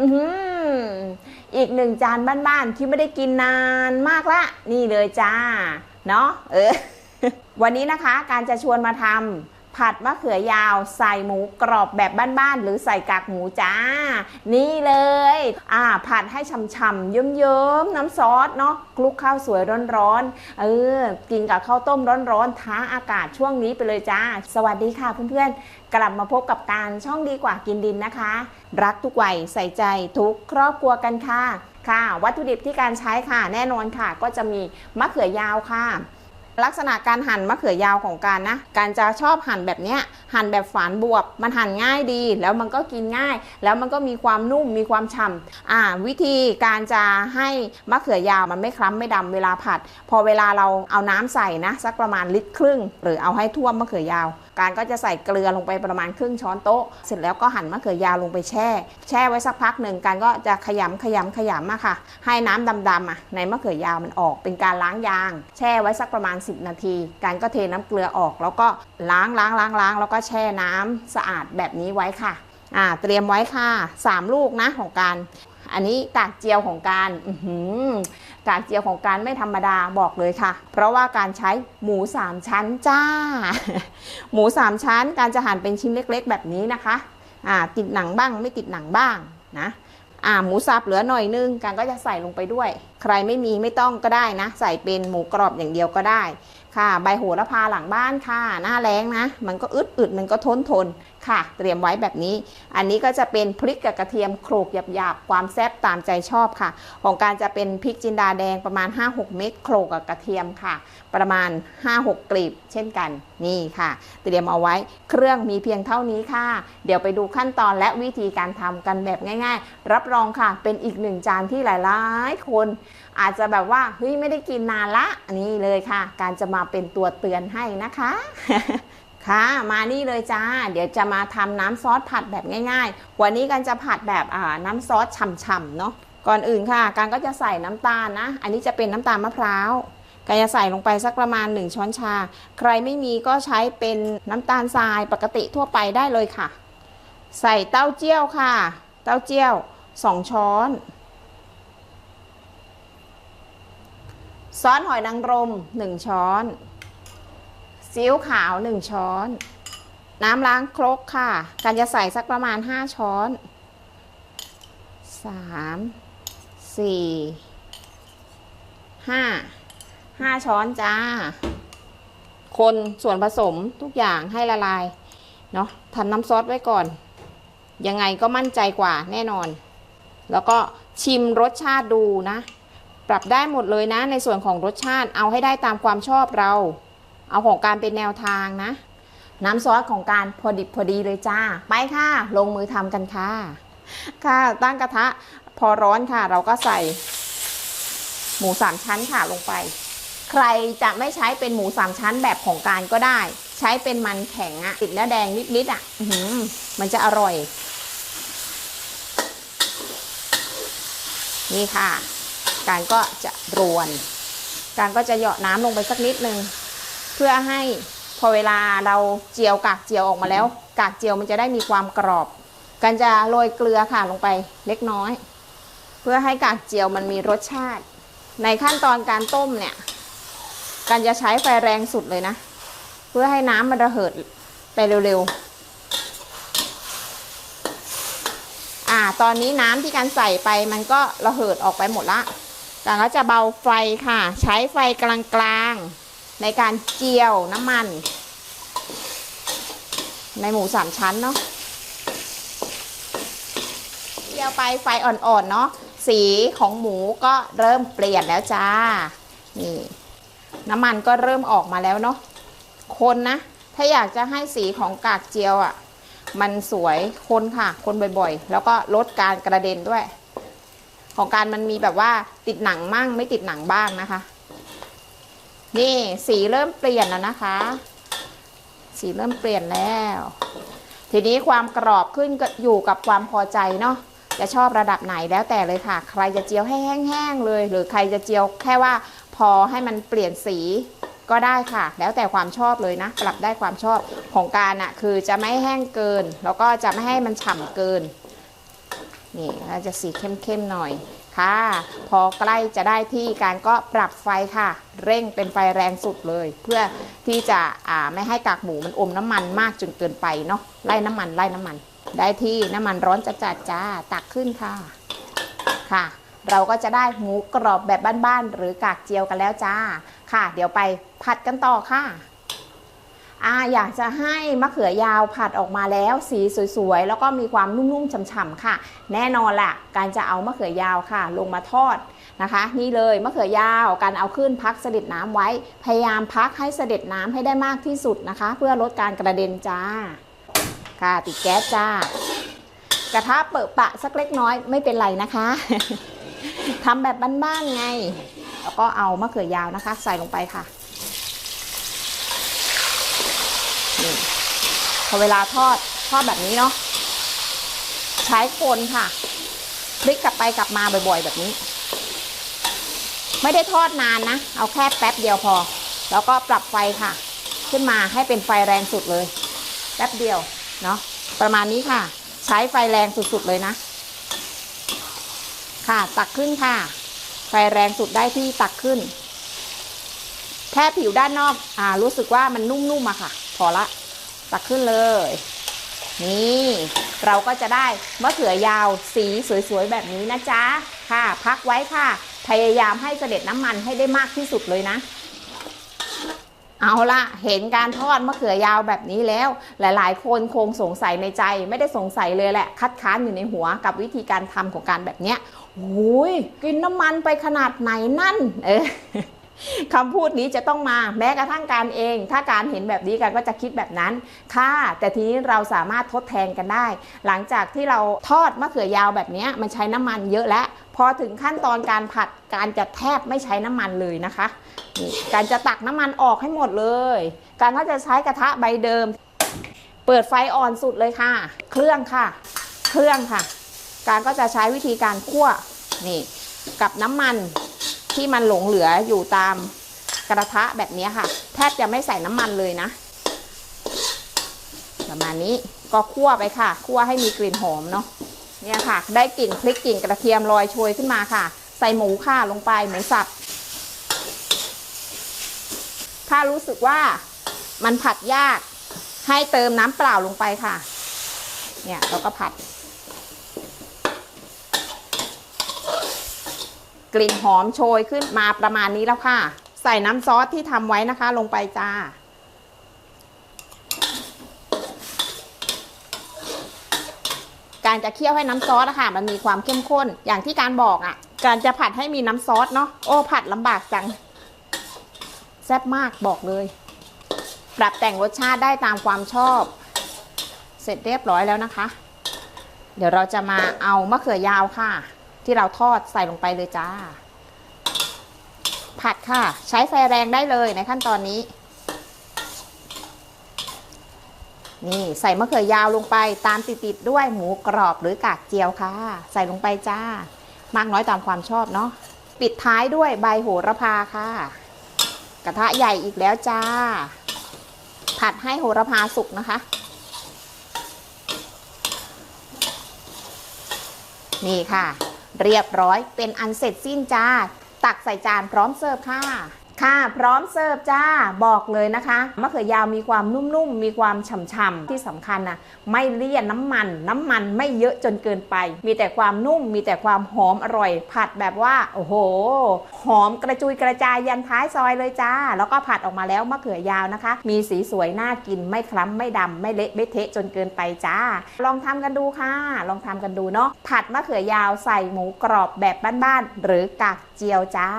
อืออีกหนึ่งจานบ้านๆที่ไม่ได้กินนานมากละ นี่เลยจ้า เนาะเออ วันนี้นะคะการจะชวนมาทำ ผัดมะเขือยาว ใส่หมูกรอบแบบบ้านๆหรือใส่กากหมูจ้า นี่เลยอ่าผัดให้ฉ่ำๆเยิ้มๆน้ำซอสเนาะคลุกข้าวสวยร้อนๆเออกินกับข้าวต้มร้อนๆท้าอากาศช่วงนี้ไปเลยจ้า สวัสดีค่ะเพื่อนๆ กลับมาพบกับการช่องดีกว่ากินดินนะคะ รักทุกวัยใส่ใจทุกครอบครัวกันค่ะค่ะ วัตถุดิบที่การใช้ค่ะ แน่นอนค่ะ ก็จะมีมะเขือยาวค่ะ ลักษณะการหั่นมะเขือยาวของการนะ การจะชอบหั่นแบบเนี้ยหั่นแบบฝานบวบ มันหั่นง่ายดี แล้วมันก็กินง่าย แล้วมันก็มีความนุ่มมีความฉ่ำอ่า วิธีการจะให้มะเขือยาวมันไม่คล้ำไม่ดำเวลาผัด พอเวลาเราเอาน้ำใส่นะสักประมาณลิตรครึ่ง หรือเอาให้ท่วมมะเขือยาว การก็จะใส่เกลือลงไปประมาณครึ่งช้อนโต๊ะ เสร็จแล้วก็หั่นมะเขือยาวลงไปแช่ แช่ไว้สักพักหนึ่งการก็จะขยำขยำขยำอะค่ะ ให้น้ำดำๆอะในมะเขือยาวมันออก เป็นการล้างยาง แช่ไว้สักประมาณ 10 นาที การก็เทน้ำเกลือออก แล้วก็ล้างล้างล้างล้างแล้วก็แช่น้ำสะอาดแบบนี้ไว้ค่ะอ่าเตรียมไว้ค่ะ 3 ลูกนะของการ อันนี้กากเจียวของการ อื กากเจียวของการไม่ธรรมดาบอกเลยค่ะ เพราะว่าการใช้หมูสามชั้นจ้า หมูสามชั้น การจะหั่นเป็นชิ้นเล็กๆ แบบนี้นะคะอ่าติดหนังบ้างไม่ติดหนังบ้างนะอ่าหมูสับเหลือหน่อยนึงการก็จะใส่ลงไปด้วย ใครไม่มีไม่ต้องก็ได้นะ ใส่เป็นหมูกรอบอย่างเดียวก็ได้ค่ะ ใบโหระพาหลังบ้านค่ะ หน้าแรงนะ มันก็อึดอึดมันก็ทนทน ค่ะ เตรียมไว้แบบนี้ อันนี้ก็จะเป็นพริกกับกระเทียมโขลกหยาบๆ ความแซ่บตามใจชอบค่ะ ของการจะเป็นพริกจินดาแดงประมาณ 5-6 เม็ดโขลกกับกระเทียมค่ะ ประมาณ 5-6 กลีบ เช่นกันนี่ค่ะ เตรียมเอาไว้เครื่องมีเพียงเท่านี้ค่ะ เดี๋ยวไปดูขั้นตอนและวิธีการทำกันแบบง่าย ๆ รับรองค่ะ เป็นอีกหนึ่งจานที่หลายๆ คน อาจจะแบบว่าเฮ้ยไม่ได้กินนานละนี่เลยค่ะ การจะมาเป็นตัวเตือนให้นะคะ ค่ะ มานี่เลยจ้า เดี๋ยวจะมาทำน้ำซอสผัดแบบง่ายๆ วันนี้กันจะผัดแบบน้ำซอสฉ่ำๆเนาะ ก่อนอื่นค่ะ การก็จะใส่น้ำตาลนะ อันนี้จะเป็นน้ำตาลมะพร้าวการจะใส่ลงไปสักประมาณ 1 ช้อนชา ใครไม่มีก็ใช้เป็นน้ำตาลทรายปกติทั่วไปได้เลยค่ะ ใส่เต้าเจี้ยวค่ะ เต้าเจี้ยว 2 ช้อน ซอสหอยนางรม 1 ช้อน ซีอิ๊วขาว 1 ช้อน น้ำล้างครกค่ะ การจะใส่สักประมาณ 5 ช้อน 3 4 5 5 ช้อนจ้า คนส่วนผสมทุกอย่างให้ละลาย เนาะทำน้ำซอสไว้ก่อน ยังไงก็มั่นใจกว่าแน่นอน แล้วก็ชิมรสชาติดูนะ ปรับได้หมดเลยนะในส่วนของรสชาติเอาให้ได้ตามความชอบเรา เอาของการเป็นแนวทางนะ น้ำซอสของการพอดิบพอดีเลยจ้า ไปค่ะ ลงมือทำกันค่ะ ค่ะตั้งกระทะพอร้อนค่ะ เราก็ใส่ หมูสามชั้นค่ะลงไป ใครจะไม่ใช้เป็นหมูสามชั้นแบบของการก็ได้ ใช้เป็นมันแข็งอะติดเนื้อแดงนิดๆอะอืมันจะอร่อย นี่ค่ะ การก็จะรวน การก็จะเหยาะน้ำลงไปสักนิดนึง เพื่อให้พอเวลาเราเจียวกากเจียวออกมาแล้ว กากเจียวมันจะได้มีความกรอบการจะโรยเกลือค่ะลงไปเล็กน้อย เพื่อให้กากเจียวมันมีรสชาติ ในขั้นตอนการต้มเนี่ยการจะใช้ไฟแรงสุดเลยนะ เพื่อให้น้ำมันระเหิดไปเร็วๆอ่าตอนนี้น้ำที่การใส่ไปมันก็ระเหิดออกไปหมดละการก็จะเบาไฟค่ะ ใช้ไฟกลางๆ ในการเจียวน้ำมัน ในหมูสามชั้นเนาะเจียวไปไฟอ่อนๆเนาะสีของหมูก็เริ่มเปลี่ยนแล้วจ้า นี่น้ำมันก็เริ่มออกมาแล้วเนาะ คนนะ ถ้าอยากจะให้สีของกากเจียวอะ่ะ มันสวยคนค่ะ คนบ่อยๆ แล้วก็ลดการกระเด็นด้วย ของการมันมีแบบว่าติดหนังมั่งไม่ติดหนังบ้างนะคะ นี่สีเริ่มเปลี่ยนแล้วนะคะ สีเริ่มเปลี่ยนแล้ว ทีนี้ความกรอบขึ้นก็อยู่กับความพอใจเนาะจะชอบระดับไหนแล้วแต่เลยค่ะ ใครจะเจียวให้แห้งๆเลย หรือใครจะเจียวแค่ว่าพอให้มันเปลี่ยนสีก็ได้ค่ะ แล้วแต่ความชอบเลยนะ ปรับได้ความชอบของการอะคือจะไม่แห้งเกิน แล้วก็จะไม่ให้มันฉ่ำเกิน นี่จะสีเข้มๆหน่อยค่ะ พอใกล้จะได้ที่การก็ปรับไฟค่ะ เร่งเป็นไฟแรงสุดเลย เพื่อที่จะอ่าไม่ให้กากหมูมันอมน้ำมันมากจนเกินไปเนาะไล่น้ำมันไล่น้ำมัน ได้ที่น้ำมันร้อนจะจัดจ้าตักขึ้นค่ะค่ะ เราก็จะได้หมูกรอบแบบบ้านๆหรือกากเจียวกันแล้วจ้าค่ะ เดี๋ยวไปผัดกันต่อค่ะ อ่าอยากจะให้มะเขือยาวผัดออกมาแล้วสีสวยๆ แล้วก็มีความนุ่มๆฉ่ำๆค่ะ แน่นอนแหละการจะเอามะเขือยาวค่ะ ลงมาทอดนะคะ นี่เลยมะเขือยาวการเอาขึ้นพักเสด็จน้ำไว้ พยายามพักให้เสด็จน้ำให้ได้มากที่สุดนะคะ เพื่อลดการกระเด็นจ้า ค่ะติดแก๊สจ้า กระทะเปิดปะสักเล็กน้อยไม่เป็นไรนะคะทำแบบบ้านๆไง แล้วก็เอามะเขือยาวนะคะ ใส่ลงไปค่ะ นี่พอเวลาทอดทอดแบบนี้เนาะใช้คนค่ะพลิกกลับไปกลับมาบ่อยๆ แบบนี้ ไม่ได้ทอดนานนะ เอาแค่แป๊บเดียวพอ แล้วก็ปรับไฟค่ะ ขึ้นมาให้เป็นไฟแรงสุดเลย แป๊บเดียวเนาะประมาณนี้ค่ะ ใช้ไฟแรงสุดๆเลยนะ ค่ะตักขึ้นค่ะ ไฟแรงสุดได้ที่ตักขึ้น แค่ผิวด้านนอกอ่ารู้สึกว่ามันนุ่มๆอะค่ะ พอละตักขึ้นเลย นี่เราก็จะได้มะเขือยาวสีสวยๆแบบนี้นะจ๊ะค่ะ พักไว้ค่ะ พยายามให้เสด็จน้ำมันให้ได้มากที่สุดเลยนะเอาละเห็นการทอดมะเขือยาวแบบนี้แล้ว หลาย ๆ คนคงสงสัยในใจ ไม่ได้สงสัยเลยแหละ คัดค้านอยู่ในหัวกับวิธีการทำของการแบบเนี้ยโอ้ยกินน้ำมันไปขนาดไหนนั่น เออ คำพูดนี้จะต้องมาแม้กระทั่งการเอง ถ้าการเห็นแบบนี้กันก็จะคิดแบบนั้น ค่ะ แต่ทีนี้เราสามารถทดแทนกันได้ หลังจากที่เราทอดมะเขือยาวแบบนี้มันใช้น้ำมันเยอะแล้ว พอถึงขั้นตอนการผัดการจะแทบไม่ใช้น้ำมันเลยนะคะนี่การจะตักน้ำมันออกให้หมดเลย การก็จะใช้กระทะใบเดิม เปิดไฟอ่อนสุดเลยค่ะ เครื่องค่ะ เครื่องค่ะ การก็จะใช้วิธีการคั่วนี่กับน้ำมัน ที่มันหลงเหลืออยู่ตามกระทะแบบนี้ค่ะ แทบจะไม่ใส่น้ำมันเลยนะ ประมาณนี้ก็คั่วไปค่ะ คั่วให้มีกลิ่นหอมเนาะเนี่ยค่ะ ได้กลิ่นพริกกลิ่นกระเทียมลอยโชยขึ้นมาค่ะ ใส่หมูค่ะลงไปหมูสับถ้ารู้สึกว่ามันผัดยากให้เติมน้ำเปล่าลงไปค่ะ เนี่ยเราก็ผัด กลิ่นหอมโชยขึ้นมาประมาณนี้แล้วค่ะ ใส่น้ำซอสที่ทำไว้นะคะ ลงไปจ้า การจะเคี่ยวให้น้ำซอสอะค่ะ มันมีความเข้มข้นอย่างที่การบอกอะการจะผัดให้มีน้ำซอสเนาะโอ้ผัดลำบากจังแซ่บมากบอกเลย ปรับแต่งรสชาติได้ตามความชอบ เสร็จเรียบร้อยแล้วนะคะ เดี๋ยวเราจะมาเอามะเขือยาวค่ะ ที่เราทอดใส่ลงไปเลยจ้า ผัดค่ะ ใช้ไฟแรงได้เลยในขั้นตอนนี้ นี่ใส่มะเขือยาวลงไปตามติดๆด้วยหมูกรอบหรือกากเจียวค่ะ ใส่ลงไปจ้า มากน้อยตามความชอบเนาะปิดท้ายด้วยใบโหระพาค่ะ กระทะใหญ่อีกแล้วจ้า ผัดให้โหระพาสุกนะคะ นี่ค่ะ เรียบร้อยเป็นอันเสร็จสิ้นจ้า ตักใส่จานพร้อมเสิร์ฟค่ะ ค่ะ พร้อมเสิร์ฟจ้าบอกเลยนะคะมะเขือยาวมีความนุ่มๆ มีความฉ่ำๆที่สำคัญนะไม่เลี่ยนน้ำมัน น้ำมันไม่เยอะจนเกินไป มีแต่ความนุ่ม มีแต่ความหอมอร่อย ผัดแบบว่า โอ้โห หอมกระจุยกระจายยันท้ายซอยเลยจ้า แล้วก็ผัดออกมาแล้วมะเขือยาวนะคะ มีสีสวยน่ากินไม่คล้ำไม่ดำไม่เละไม่เทะจนเกินไปจ้า ลองทำกันดูค่ะ ลองทำกันดูเนาะผัดมะเขือยาวใส่หมูกรอบแบบบ้านๆหรือกากเจียวจ้า